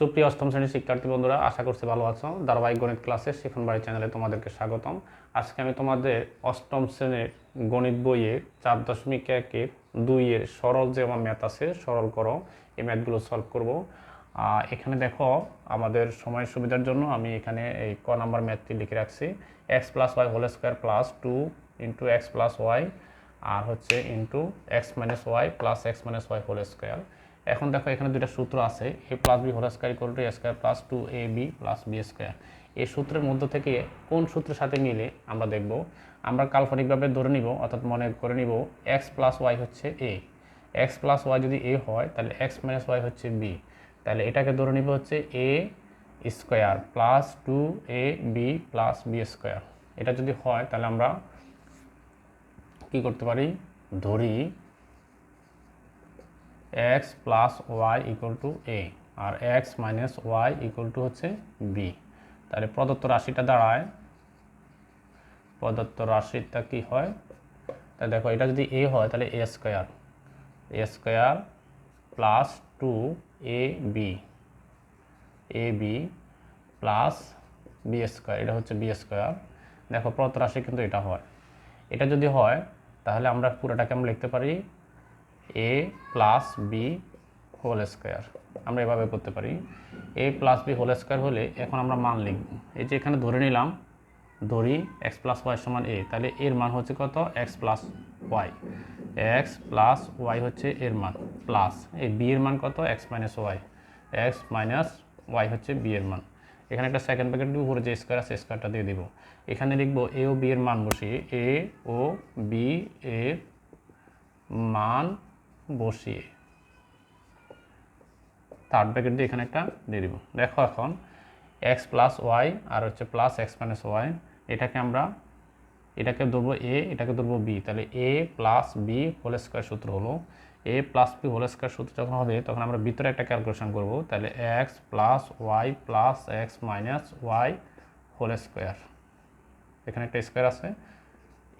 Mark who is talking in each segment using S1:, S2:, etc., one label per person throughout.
S1: সুপ্রিয় অষ্টম শ্রেণির শিক্ষার্থী বন্ধুরা, আশা করছি ভালো আছো। ধারাবাহিক গণিত ক্লাসে শিখন বাড়ি চ্যানেলে তোমাদেরকে স্বাগতম। আজকে আমি তোমাদের অষ্টম শ্রেণির গণিত বইয়ে চার দশমিক একের দুইয়ের সরল যে আমার ম্যাথ আছে, সরল করো, এই ম্যাথগুলো সলভ করব। এখানে দেখো, আমাদের সময় সুবিধার জন্য আমি এখানে এই ক নাম্বার ম্যাথটি লিখে রাখছি। X plus Y whole square plus two into X plus Y আর হচ্ছে into X minus Y plus X minus Y whole square এখন দেখো এখানে দুইটা সূত্র আছে A plus B whole square equal to A square plus two A B plus B square এই সূত্রের মধ্য থেকে কোন সূত্রের সাথে মিলে আমরা দেখব, আমরা কাল্পনিকভাবে ধরে নিব, অর্থাৎ মনে করে নিব এক্স প্লাস ওয়াই হচ্ছে এ এক্স প্লাস ওয়াই যদি এ হয়, তাহলে এক্স মাইনাস ওয়াই হচ্ছে বি তাহলে এটাকে ধরে নিব হচ্ছে A square plus two A B plus B square এটা যদি হয়, তাহলে আমরা কি করতে পারি? ধরি X plus Y equal to A R X minus Y equal to হচ্ছে বি তাহলে প্রদত্ত রাশিটা দাঁড়ায়। প্রদত্ত রাশিটা কি হয়? তাহলে দেখো, এটা যদি এ হয়, তাহলে A square A square plus two A B A B plus B square এটা হচ্ছে বি স্কোয়ার দেখো, প্রদত্ত রাশি কিন্তু এটা হয়। এটা যদি হয়, তাহলে আমরা পুরোটাকে আমরা লিখতে পারি A plus B whole square আমরা এভাবে করতে পারি। A plus B whole square হলে এখন আমরা মান লিখব। এই যে এখানে ধরে নিলাম, ধরি এক্স প্লাস ওয়াই সমান এ তাহলে এর মান হচ্ছে কত? X plus Y X plus Y হচ্ছে এর মান প্লাস এই বি এর মান কত? X minus Y X minus Y হচ্ছে বি এর মান। এখানে একটা সেকেন্ড প্যাকেট দিয়ে উপরে যে স্কোয়ার আছে স্কোয়ারটা দিয়ে দিব। এখানে লিখব এ ও বি এর মান বসিয়ে এ ও বি এর মান বসিয়ে। থার্ড ব্র্যাকেট দিয়ে এখানে একটা দিয়ে দিব। দেখো এখন এক্স প্লাস ওয়াই আর হচ্ছে প্লাস এক্স মাইনাস ওয়াই এটাকে আমরা, এটাকে ধরবো এ এটাকে ধরবো বি তাহলে A plus B whole square সূত্র হলো। A plus B whole square সূত্র যখন হবে, তখন আমরা ভিতরে একটা ক্যালকুলেশন করব। তাহলে X plus Y plus X minus Y whole square এখানে একটা স্কোয়ার আছে।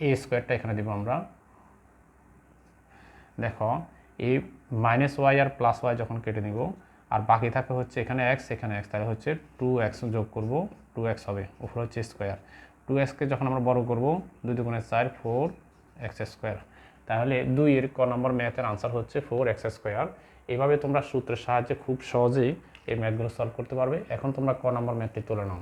S1: এ স্কোয়ারটা এখানে দেবো আমরা। দেখো এই মাইনাস ওয়াই আর প্লাস ওয়াই যখন কেটে নিব, আর বাকি থাকে হচ্ছে এখানে এক্স এখানে এক্স তাহলে হচ্ছে টু এক্স যোগ করব টু এক্স হবে, উপরে হচ্ছে স্কোয়ার টু এক্সকে যখন আমরা বড় করব, দুই দুগুণে চার ফোর এক্স স্কোয়ার তাহলে দুইয়ের ক নম্বর ম্যাথের আনসার হচ্ছে ফোর এক্স স্কোয়ার এভাবে তোমরা সূত্রের সাহায্যে খুব সহজেই এই ম্যাথগুলো সলভ করতে পারবে। এখন তোমরা ক নম্বর ম্যাথটি তুলে নাও।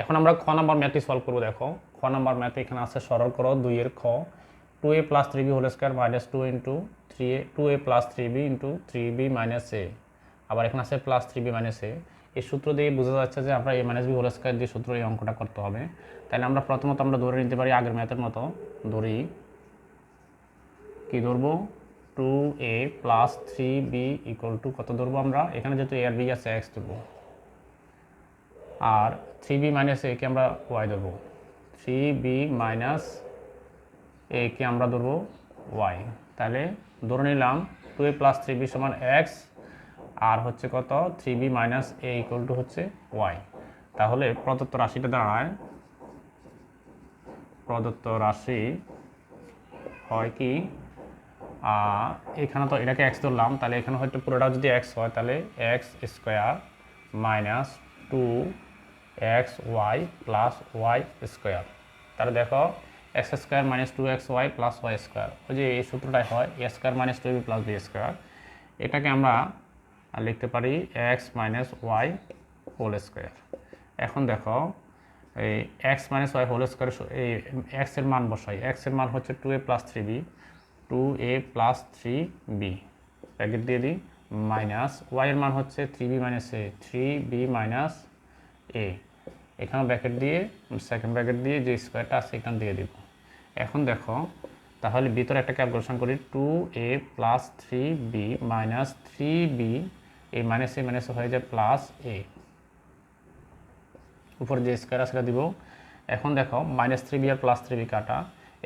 S1: এখন আমরা খ নম্বর ম্যাথটি সলভ করব, দেখো। খ নম্বর ম্যাথে এখানে আছে সরল করো দুইয়ের খ। Two A plus three B whole square minus two into three A two A plus three B into three B minus A আবার এখানে আছে plus three B minus A এই সূত্র দিয়ে বোঝা যাচ্ছে যে আমরা A minus B whole square দিয়ে সূত্র এই অঙ্কটা করতে হবে। তাহলে আমরা প্রথমত আমরা ধরে নিতে পারি আগের ম্যাথের মতো। ধরি, কি ধরবো? Two A plus three B equal to কত ধরবো আমরা? এখানে যেহেতু এ আর বি আছে এক্স ধরবো। আর থ্রি বি মাইনাস এ কে আমরা ওয়াই ধরবো। থ্রি বি মাইনাস এ কে আমরা ধরবো ওয়াই তাহলে ধরে নিলাম two A plus three B সমান এক্স আর হচ্ছে কত? Three B minus A equal to হচ্ছে ওয়াই তাহলে প্রদত্ত রাশিটা দাঁড়ায়। প্রদত্ত রাশি হয় কি? এখানে তো এটাকে এক্স ধরলাম, তাহলে এখানে হয়তো পুরোটা যদি এক্স হয়, তাহলে X square minus two X Y plus Y square তাহলে দেখো X square minus two X Y plus Y square. ওই যে এই সূত্রটাই হয়, A square minus two B plus B square. এটাকে আমরা লিখতে পারি X minus Y whole square. এখন দেখো, এই X minus Y whole square এই এক্সের মান বসাই। এক্সের মান হচ্ছে two A plus three B. Two A plus three B. Packet দিয়ে দিই, মাইনাস ওয়াইয়ের মান হচ্ছে three B minus A. Three B minus A. এখানে ব্র্যাকেট দিয়ে, সেকেন্ড ব্র্যাকেট দিয়ে যে স্কোয়ারটা আছে, এখানে দিয়ে দিব। এখন দেখো, তাহলে ভিতরে একটা ক্যালকুলেশন করি two A plus three B minus three B A minus A minus হয়ে যায় প্লাস এ উপরে যে স্কোয়ার সেটা দিব। এখন দেখো মাইনাস থ্রি বি আর প্লাস থ্রি বি কাটা।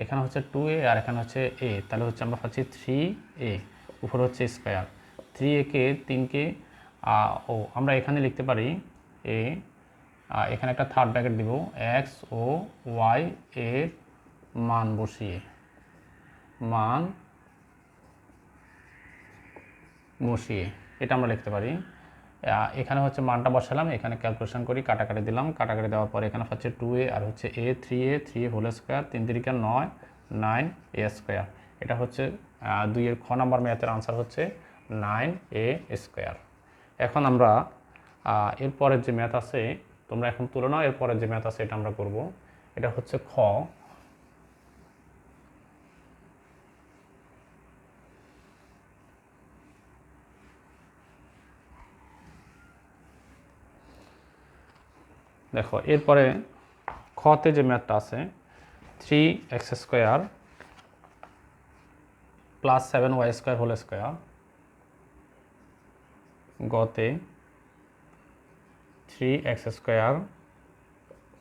S1: এখানে হচ্ছে টু এ আর এখানে হচ্ছে এ তাহলে হচ্ছে আমরা পাচ্ছি থ্রি এ উপরে হচ্ছে স্কোয়ার থ্রি এ একে তিনকে ও, আমরা এখানে লিখতে পারি এ এখানে একটা থার্ড ব্র্যাকেট দিব। এক্স ও ওয়াই এর মান বসিয়ে মান বসিয়ে, এটা আমরা লিখতে পারি। এখানে হচ্ছে মানটা বসালাম, এখানে ক্যালকুলেশন করি, কাটাকাটি দিলাম, কাটাকাটি দেওয়ার পরে এখানে হচ্ছে টু এ আর হচ্ছে A three A three whole square তিন তিরিকা নয় নাইন এ স্কোয়ার এটা হচ্ছে দুইয়ের খ নাম্বার ম্যাথের আনসার হচ্ছে নাইন এ স্কোয়ার এখন আমরা এরপরের যে ম্যাথ আছে, তোমরা এখন তুলে নাও, এরপরের যে ম্যাথ আছে, এটা আমরা করব। এটা হচ্ছে খ। দেখো, এরপরে খতে যে ম্যাথটা আছে three X square plus seven Y square whole square গতে three X square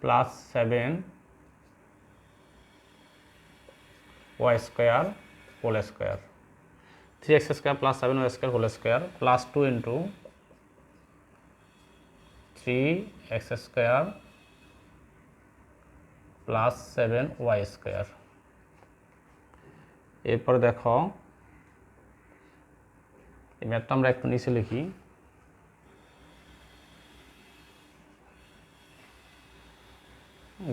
S1: plus seven Y square whole square three X square plus seven Y square whole square plus two into three X square plus seven Y square এরপরে দেখো এই ম্যাথটা আমরা একটু নিচে লিখি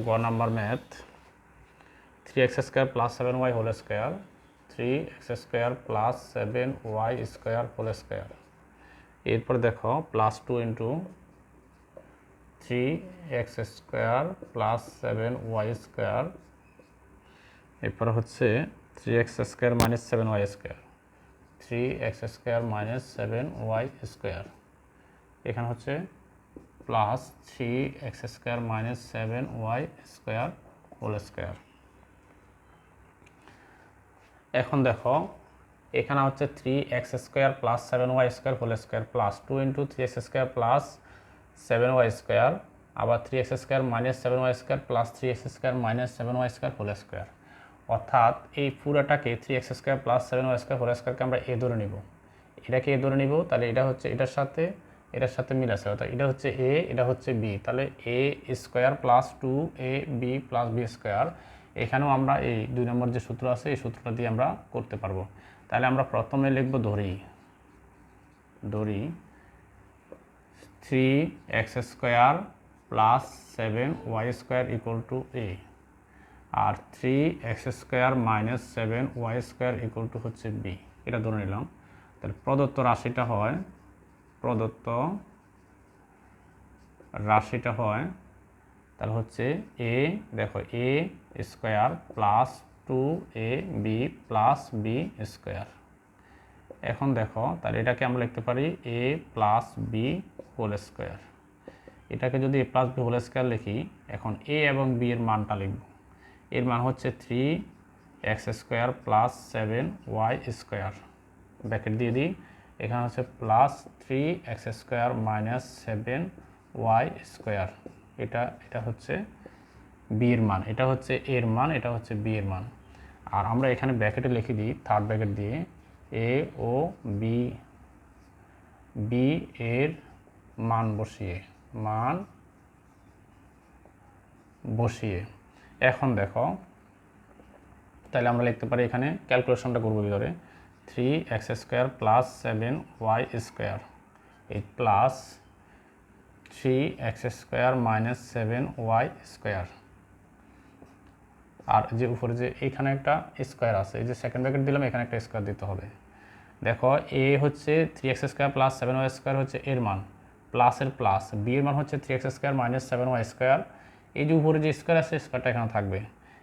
S1: গ number math three X square plus seven Y whole square three X square plus seven Y square whole square এরপর দেখো plus two into three X square plus seven Y square এরপর হচ্ছে three X square minus seven Y square three X square minus seven Y square এখানে হচ্ছে plus three X square minus seven Y square whole square এখন দেখো, এখানে হচ্ছে three X square plus seven Y square whole square plus two into three X square plus seven Y square আবার three X square minus seven Y square plus three X square minus seven Y square whole square অর্থাৎ এই পুরাটাকে three X square plus seven Y square whole স্কোয়ারকে আমরা এ ধরে নিব। এটাকে এ ধরে নিব, তাহলে এটা হচ্ছে এটার সাথে এটার সাথে মিল আছে। অর্থাৎ এটা হচ্ছে এ এটা হচ্ছে বি তাহলে A square plus two A B plus B square এখানেও আমরা এই দুই নম্বর যে সূত্র আছে, এই সূত্রটা দিয়ে আমরা করতে পারব। তাহলে আমরা প্রথমে লিখব ধরি ধরি three X square plus seven Y square equal to A R three X square minus seven Y square equal to হচ্ছে বি এটা ধরে নিলাম। তাহলে প্রদত্ত রাশিটা হয়, প্রদত্ত রাশিটা হয়, তাহলে হচ্ছে এ দেখো A square plus two A B plus B square এখন দেখো, তাহলে এটাকে আমরা লিখতে পারি A plus B whole square এটাকে যদি A plus B whole square লিখি, এখন এ এবং বি এর মানটা লিখব। এর মান হচ্ছে three X square plus seven Y square bracket দিয়ে দিই, এখানে হচ্ছে plus three X square minus seven Y square এটা এটা হচ্ছে বি এর মান, এটা হচ্ছে এর মান, এটা হচ্ছে বি এর মান। আর আমরা এখানে ব্যাকেটে লিখে দিই থার্ড ব্যাকেট দিয়ে। এ ও বি বি এর মান বসিয়ে মান বসিয়ে। এখন দেখো, তাহলে আমরা লিখতে পারি এখানে ক্যালকুলেশনটা করব ভিতরে। Three X square plus seven Y square এই plus three X square minus seven Y square আর যে উপরে যে এইখানে একটা স্কোয়ার আছে, এই যে সেকেন্ড ব্র্যাকেট দিলাম, এখানে একটা স্কোয়ার দিতে হবে। দেখো, এ হচ্ছে three X square plus seven Y square হচ্ছে এর মান প্লাসের প্লাস বি এর মান হচ্ছে three X square minus seven Y square এই যে উপরে যে স্কোয়ার আছে স্কোয়ারটা এখানে থাকবে।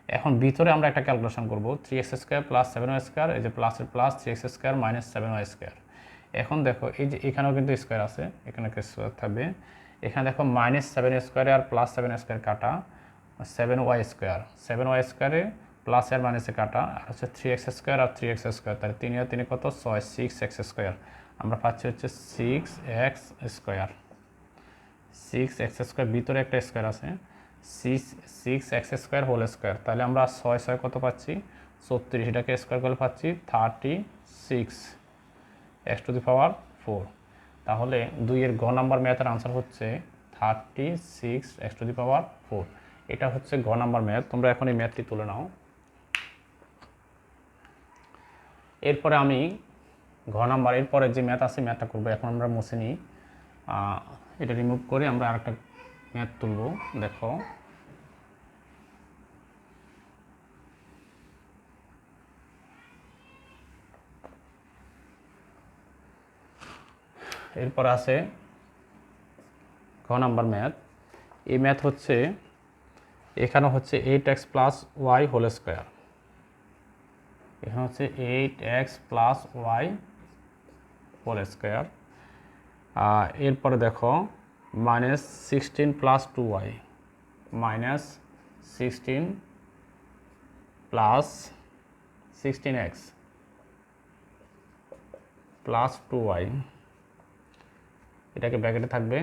S1: এখন ভিতরে আমরা একটা ক্যালকুলেশন করব three X square plus seven Y square এই যে প্লাসের plus three X square minus seven Y square এখন দেখো, এই যে এখানেও কিন্তু স্কোয়ার আছে, এখানে স্কোয়ার থাকবে। এখানে দেখো মাইনাস সেভেন স্কোয়ারে আর প্লাস সেভেন স্কোয়ার কাটা। Seven Y square seven Y স্কোয়ারে প্লাস আর মাইনাসে কাটা, আর হচ্ছে থ্রি এক্স স্কোয়ার আর থ্রি এক্স স্কোয়ার তাহলে তিন আর তিনে কত? ছয় সিক্স এক্স স্কোয়ার আমরা পাচ্ছি হচ্ছে six X square six X square ভিতরে একটা স্কোয়ার আছে six six X square whole square তাহলে আমরা ছয় ছয় কত পাচ্ছি? ছত্রিশ। এটাকে স্কোয়ার করলে পাচ্ছি thirty six X to the power four তাহলে দুইয়ের গ নাম্বার ম্যাথের আনসার হচ্ছে thirty six X to the power four এটা হচ্ছে গ নাম্বার ম্যাথ তোমরা এখন এই ম্যাথটি তুলে নাও। এরপরে আমি ঘ নাম্বার, এরপরে যে ম্যাথ আছে ম্যাথটা করব। এখন আমরা মুছে নিই। এটা রিমুভ করে আমরা আরেকটা ম্যাথ তুলব। দেখো। এরপর আছে ক নাম্বার ম্যাথ এই ম্যাথ হচ্ছে এখানে হচ্ছে eight x plus y whole square এখানে হচ্ছে eight x plus y whole square এরপরে দেখো minus sixteen plus two y minus sixteen plus sixteen x plus two y এটাকে ব্যাকেটে থাকবে।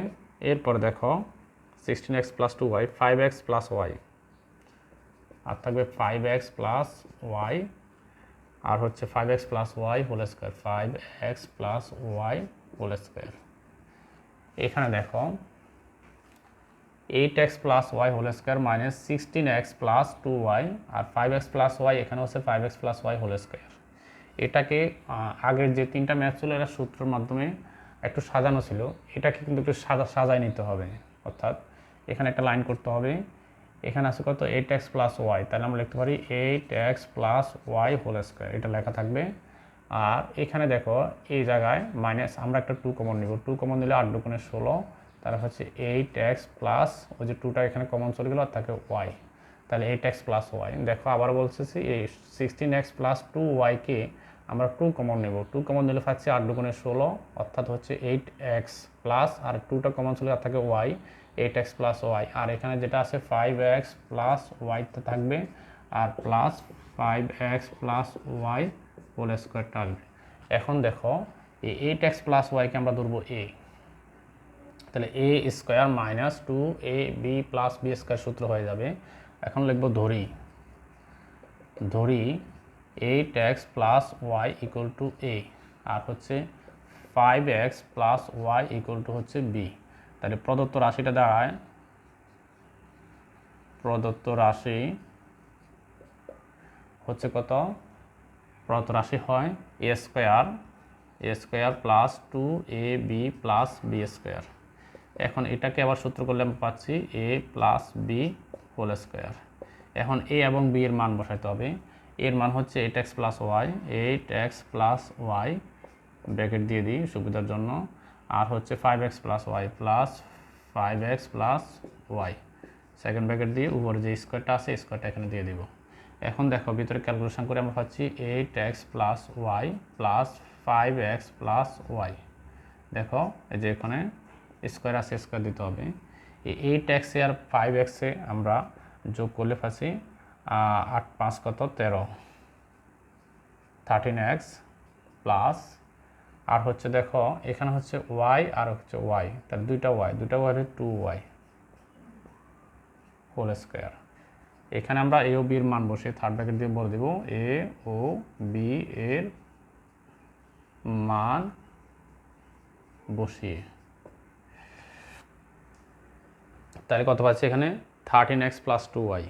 S1: এরপর দেখো sixteen x plus two y five x plus y আর থাকবে ফাইভ এক্স প্লাস ওয়াই আর হচ্ছে five x plus y whole square five x plus y whole square এখানে দেখো eight x plus y whole square minus sixteen x plus two y আর five x plus y এখানে হচ্ছে five x plus y whole square এটাকে আগের যে তিনটা math ছিল এটা সূত্রের মাধ্যমে একটু সাজানো ছিল। এটাকে কিন্তু একটু সাজা, সাজায় নিতে হবে, অর্থাৎ এখানে একটা লাইন করতে হবে। এখানে আছে কত? এইট এক্স প্লাস ওয়াই তাহলে আমরা লিখতে পারি eight x plus y whole square এটা লেখা থাকবে। আর এখানে দেখো, এই জায়গায় মাইনাস আমরা একটা টু কমন নিব। টু কমন নিলে আট দুগুণে ষোলো। তাহলে হচ্ছে এইট এক্স প্লাস ওই যে টুটা এখানে কমন চলে গেলো, আর থাকে ওয়াই তাহলে এইট এক্স প্লাস ওয়াই দেখো আবার বলতেছি, এই সিক্সটিন এক্স প্লাস টু ওয়াইকে আমরা টু কমন নেব। টু কমন নিলে পাচ্ছি আট দুগুণে ষোলো, অর্থাৎ হচ্ছে এইট এক্স প্লাস আর টুটা কমন চলে আর থাকে y eight x plus y আর এখানে যেটা আছে ফাইভ এক্স প্লাস ওয়াইতে থাকবে, আর plus five x plus y whole স্কোয়ারটা আসবে। এখন দেখো, এই এইট এক্স প্লাস ওয়াইকে আমরা ধরবো এ তাহলে A square minus two A B plus B square সূত্র হয়ে যাবে। এখন লিখব ধরি। ধরি eight x plus y equal to A আর হচ্ছে five x plus y equal to হচ্ছে বি তাহলে প্রদত্ত রাশিটা দাঁড়ায়। প্রদত্ত রাশি হচ্ছে কত? প্রদত্ত রাশি হয় A square A square plus two A B plus B square এখন এটাকে আবার সূত্র করলে আমরা পাচ্ছি A plus B whole square এখন এ এবং বি এর মান বসাইতে হবে। এর মান হচ্ছে eight x plus y eight x plus y bracket দিয়ে দিই সুবিধার জন্য। আর হচ্ছে five x plus y plus five x plus y second bracket দিয়ে উপরে যে স্কোয়ারটা আছে স্কোয়ারটা এখানে দিয়ে দিব। এখন দেখো ভিতরে ক্যালকুলেশন করে আমরা পাচ্ছি eight x plus y plus five x plus y দেখো, এই যে এখানে স্কোয়ার আছে স্কোয়ার দিতে হবে। এই এইট এক্সে আর ফাইভ এক্সে আমরা যোগ করলে পাচ্ছি আট পাঁচ কত তেরো। থার্টিন এক্স প্লাস আর হচ্ছে দেখো, এখানে হচ্ছে ওয়াই আর হচ্ছে ওয়াই তার দুইটা ওয়াই দুইটা y two y whole square এখানে আমরা এ ও বির মান বসে থার্ড ব্র্যাকেট দিয়ে বলে দেব এ ও বি এর মান বসিয়ে। তাহলে কত পাচ্ছি এখানে? Thirteen x plus two y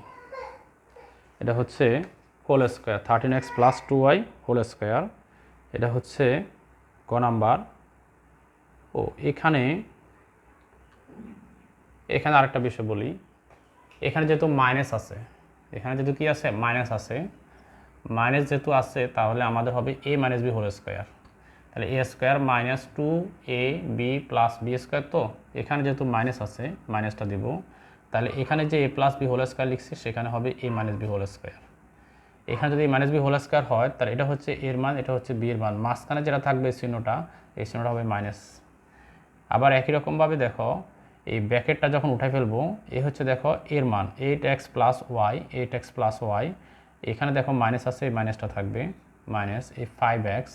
S1: এটা হচ্ছে whole square thirteen x plus two y whole square এটা হচ্ছে ক নাম্বার? ও, এখানে এখানে আরেকটা বিষয় বলি। এখানে যেহেতু মাইনাস আছে, এখানে যেহেতু কি আছে? মাইনাস আছে। মাইনাস যেহেতু আছে, তাহলে আমাদের হবে A minus B whole square তাহলে A square minus two A B plus B square তো? এখানে যেহেতু মাইনাস আছে মাইনাসটা দিব। তাহলে এখানে যে A plus B whole square লিখছি, সেখানে হবে A minus B whole square এখানে যদি মাইনাস বি হোল স্কোয়ার হয়, তাহলে এটা হচ্ছে এর মান, এটা হচ্ছে বি এর মান। মাঝখানে যেটা থাকবে চিহ্নটা, এই চিহ্নটা হবে মাইনাস আবার একই রকমভাবে দেখো, এই ব্যাকেটটা যখন উঠে ফেলব, এ হচ্ছে দেখো এর মান eight x plus y eight x plus y এখানে দেখো মাইনাস আছে, এই মাইনাসটা থাকবে। মাইনাস এই ফাইভ এক্স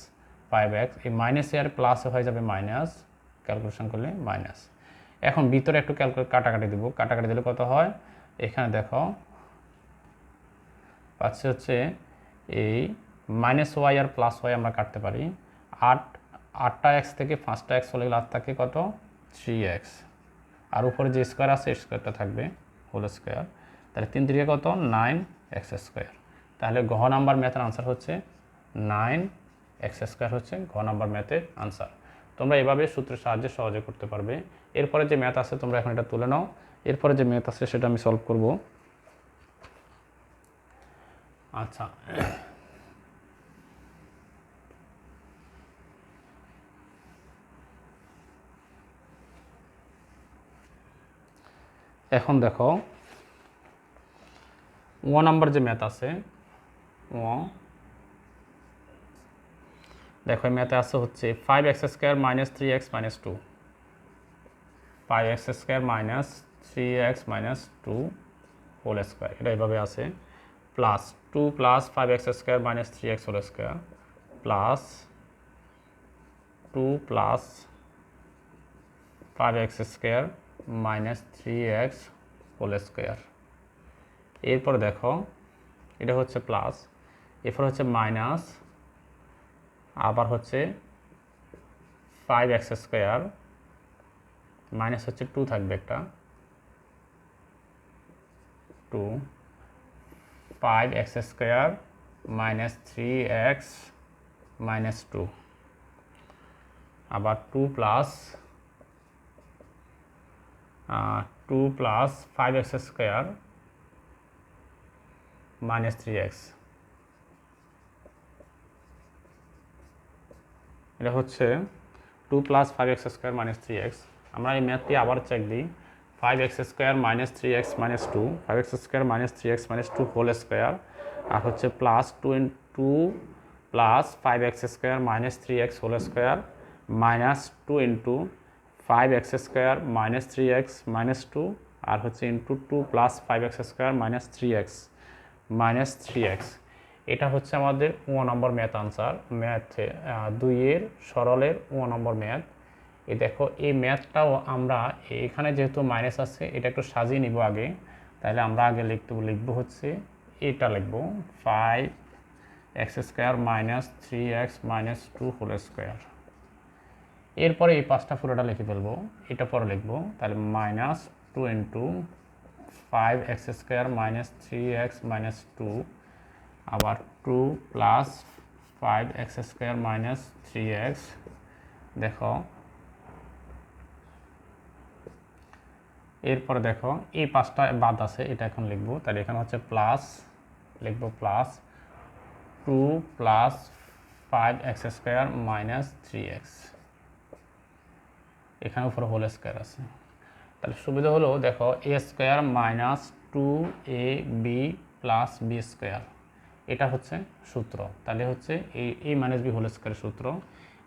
S1: ফাইভ এক্স এই মাইনাস আর প্লাস হয়ে যাবে মাইনাস ক্যালকুলেশন করলে মাইনাস এখন ভিতরে একটু ক্যালকুলেট কাটাকাটি দেবো। কাটাকাটি দিলে কত হয়? এখানে দেখো পাচ্ছি হচ্ছে এই মাইনাস ওয়াই আর প্লাস ওয়াই আমরা কাটতে পারি। আট, আটটা এক্স থেকে পাঁচটা এক্স হলে লাভ থাকে কত? থ্রি এক্স আর উপরে যে স্কোয়ার আছে স্কোয়ারটা থাকবে হোল স্কোয়ার তাহলে তিন তিরিকে কত? নাইন এক্স স্কোয়ার তাহলে ঘ নাম্বার ম্যাথের আনসার হচ্ছে নাইন এক্স স্কোয়ার হচ্ছে ঘ নাম্বার ম্যাথের আনসার তোমরা এভাবে সূত্রের সাহায্যে সহজে করতে পারবে। এরপরে যে ম্যাথ আছে, তোমরা এখন এটা তুলে নাও। এরপরে যে ম্যাথ আছে, সেটা আমি সলভ করব। আচ্ছা। এখন দেখো ও নাম্বার যে ম্যাথ আছে ও দেখো ম্যাথে আছে হচ্ছে five x square minus three x minus two five x square minus three x minus two whole square এটা এইভাবে আছে। Plus two plus five x square minus three x whole square plus two plus five x square minus three x whole square এরপর দেখো, এটা হচ্ছে plus এরপর হচ্ছে minus আবার হচ্ছে ফাইভ এক্স স্কোয়ার মাইনাস হচ্ছে টু থাকবে একটা। Two five x square minus three x minus two আবার two plus two plus five x square minus three x এটা হচ্ছে two plus five x square minus three x আমরা এই ম্যাথটি আবার চেক দিই। Five x square minus three x minus two five x square minus three x minus two whole square আর হচ্ছে plus two into plus five x square minus three x whole square minus two into five x square minus three x minus two আর হচ্ছে into two plus five x square minus three x minus three x এটা হচ্ছে আমাদের ও নম্বর math answer ম্যাথে দুইয়ের সরলের ও নম্বর math এই দেখো, এই ম্যাথটাও আমরা এখানে যেহেতু মাইনাস আছে, এটা একটু সাজিয়ে নিব আগে। তাহলে আমরা আগে লিখতে, লিখব হচ্ছে, এটা লিখব five x square minus three x minus two whole square এরপরে এই পাঁচটা পুরোটা লিখে ফেলব, এটা পরে লিখব, তাহলে minus two into five x square minus three x minus two আবার two plus five x square minus three x দেখো এরপরে দেখো, এই পাঁচটা বাদ আছে, এটা এখন লিখব। তাহলে এখানে হচ্ছে প্লাস লিখব plus two plus five x square minus three x এখানে উপরে হোল স্কোয়ার আছে। তাহলে সুবিধা হলো, দেখো A square minus two A B plus B square এটা হচ্ছে সূত্র। তাহলে হচ্ছে এই এ মাইনাস বি হোল স্কোয়ারের সূত্র।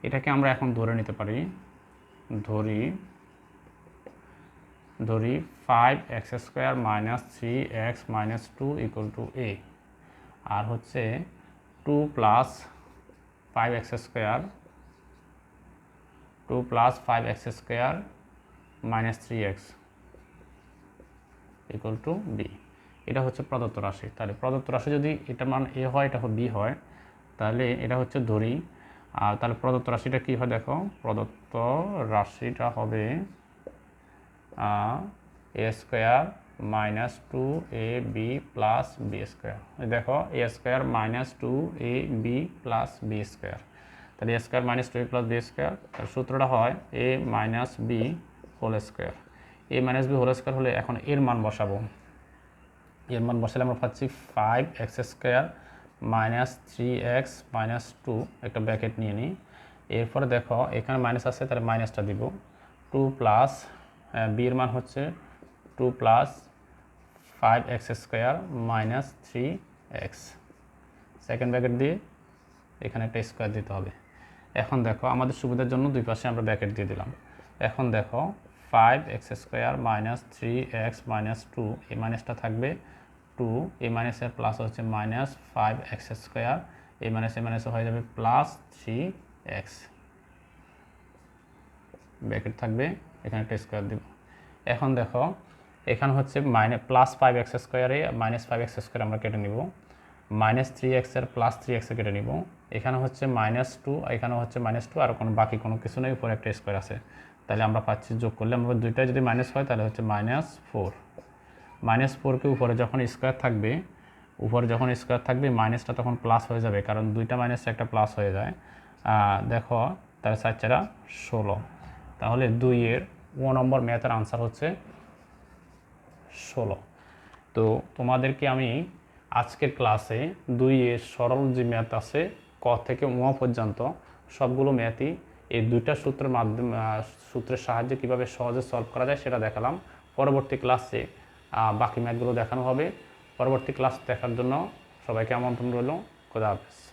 S1: এটাকে আমরা এখন ধরে নিতে পারি। ধরি ধরি five x square minus three x minus two equal to A আর হচ্ছে two plus five x square two plus five x square minus three x equal to B এটা হচ্ছে প্রদত্ত রাশি। তাহলে প্রদত্ত রাশি যদি এটা মান এ হয়, এটা বি হয়, তাহলে এটা হচ্ছে ধরি। আর তাহলে প্রদত্ত রাশিটা কী হয় দেখো? প্রদত্ত রাশিটা হবে A square minus two A B plus B square. দেখো, A square minus two A B plus B square. তাহলে A square minus two A plus B square সূত্রটা হয় A minus B whole square. A minus B whole square হলে এখন এর মান বসাবো। এর মান বসালে আমরা পাচ্ছি five x square minus three x minus two, একটা ব্র্যাকেট নিয়ে নিই। এরপরে দেখো, এখানে মাইনাস আছে, তাহলে মাইনাসটা দিব। টু প্লাস বির মান হচ্ছে two plus five x square minus three x second bracket দিয়ে এখানে একটা স্কোয়ার দিতে হবে। এখন দেখো, আমাদের সুবিধার জন্য দুই পাশে আমরা ব্র্যাকেট দিয়ে দিলাম। এখন দেখো five x square minus three x minus two এই মাইনাসটা থাকবে টু এই মাইনাসের প্লাস হচ্ছে মাইনাস ফাইভ এক্স স্কোয়ার এই মাইনাস এই মাইনাস হয়ে যাবে প্লাস থ্রি এক্স ব্র্যাকেট থাকবে এখানে একটা স্কোয়ার দিব। এখন দেখো, এখানে হচ্ছে মাইনাস প্লাস ফাইভ এক্স স্কোয়ারে মাইনাস ফাইভ এক্স স্কোয়ার আমরা কেটে নিব। মাইনাস থ্রি এক্সের প্লাস থ্রি এক্সে কেটে নিব। এখানে হচ্ছে মাইনাস টু এখানে হচ্ছে মাইনাস টু আর কোনো বাকি কোনো কিছু নেই, উপরে একটা স্কোয়ার আছে। তাহলে আমরা পাচ্ছি যোগ করলে আমরা দুইটাই যদি মাইনাস হয়, তাহলে হচ্ছে মাইনাস ফোর মাইনাস ফোরকে উপরে যখন স্কোয়ার থাকবে, উপরে যখন স্কোয়ার থাকবে মাইনাসটা তখন প্লাস হয়ে যাবে, কারণ দুইটা মাইনাস একটা প্লাস হয়ে যায়। দেখো তার চারা ষোলো। তাহলে দুইয়ের ও নম্বর ম্যাথের আনসার হচ্ছে ষোলো। তো তোমাদেরকে আমি আজকের ক্লাসে দুইয়ের সরল যে ম্যাথ আছে, ক থেকে ম পর্যন্ত সবগুলো ম্যাথই এই দুইটা সূত্রের মাধ্যমে সূত্রের সাহায্যে কীভাবে সহজে সলভ করা যায় সেটা দেখালাম। পরবর্তী ক্লাসে বাকি ম্যাথগুলো দেখানো হবে। পরবর্তী ক্লাস দেখার জন্য সবাইকে আমন্ত্রণ রইল। খোদা হাফেজ।